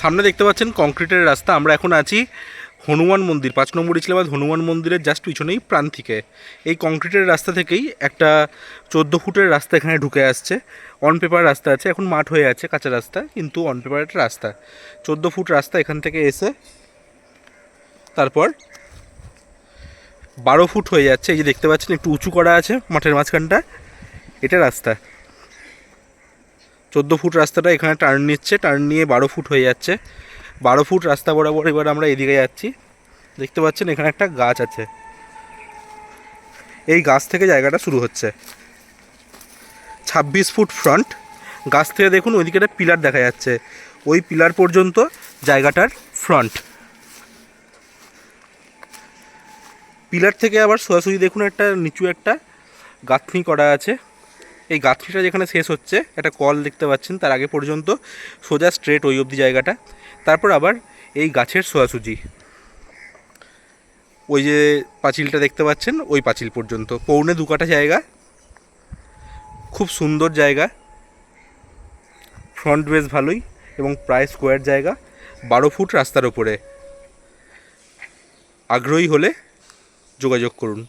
সামনে দেখতে পাচ্ছেন কংক্রিটের রাস্তা। আমরা এখন আছি হনুমান মন্দির, পাঁচ নম্বর ইসলামাবাদ হনুমান মন্দিরের জাস্ট পিছনেই প্রান্তিকে। এই কংক্রিটের রাস্তা থেকেই একটা চোদ্দ ফুটের রাস্তা এখানে ঢুকে আসছে। অন পেপার রাস্তা আছে, এখন মাঠ হয়ে আছে, কাঁচা রাস্তা, কিন্তু অন পেপার একটা রাস্তা। চোদ্দ ফুট রাস্তা এখান থেকে এসে তারপর বারো ফুট হয়ে যাচ্ছে। এই যে দেখতে পাচ্ছেন, একটু উঁচু করা আছে মাঠের মাঝখানটা। এটা রাস্তা। চোদ্দ ফুট রাস্তাটা এখানে টার্ন নিচ্ছে টার্ন নিয়ে বারো ফুট হয়ে যাচ্ছে। বারো ফুট রাস্তা বরাবর এবার আমরা এদিকে যাচ্ছি। দেখতে পাচ্ছেন এখানে একটা গাছ আছে। এই গাছ থেকে জায়গাটা শুরু হচ্ছে। ছাব্বিশ ফুট ফ্রন্ট গাছ থেকে দেখুন ওইদিকে একটা পিলার দেখা যাচ্ছে। ওই পিলার পর্যন্ত জায়গাটার ফ্রন্ট পিলার থেকে আবার সোজাসুজি দেখুন একটা নিচু একটা গাঁথনি করা আছে। এই গাঁথনিটা যেখানে শেষ হচ্ছে, একটা কল দেখতে পাচ্ছেন তার আগে পর্যন্ত, সোজা স্ট্রেট ওই অবধি জায়গাটা। তারপর আবার এই গাছের সোজাসুজি। ওই যে পাঁচিলটা দেখতে পাচ্ছেন, ওই পাঁচিল পর্যন্ত। পৌনে দু কাঠা জায়গা। খুব সুন্দর জায়গা। ফ্রন্ট বেশ ভালোই এবং প্রায় স্কোয়ার জায়গা। বারো ফুট রাস্তার ওপরে আগ্রহী হলে যোগাযোগ করুন।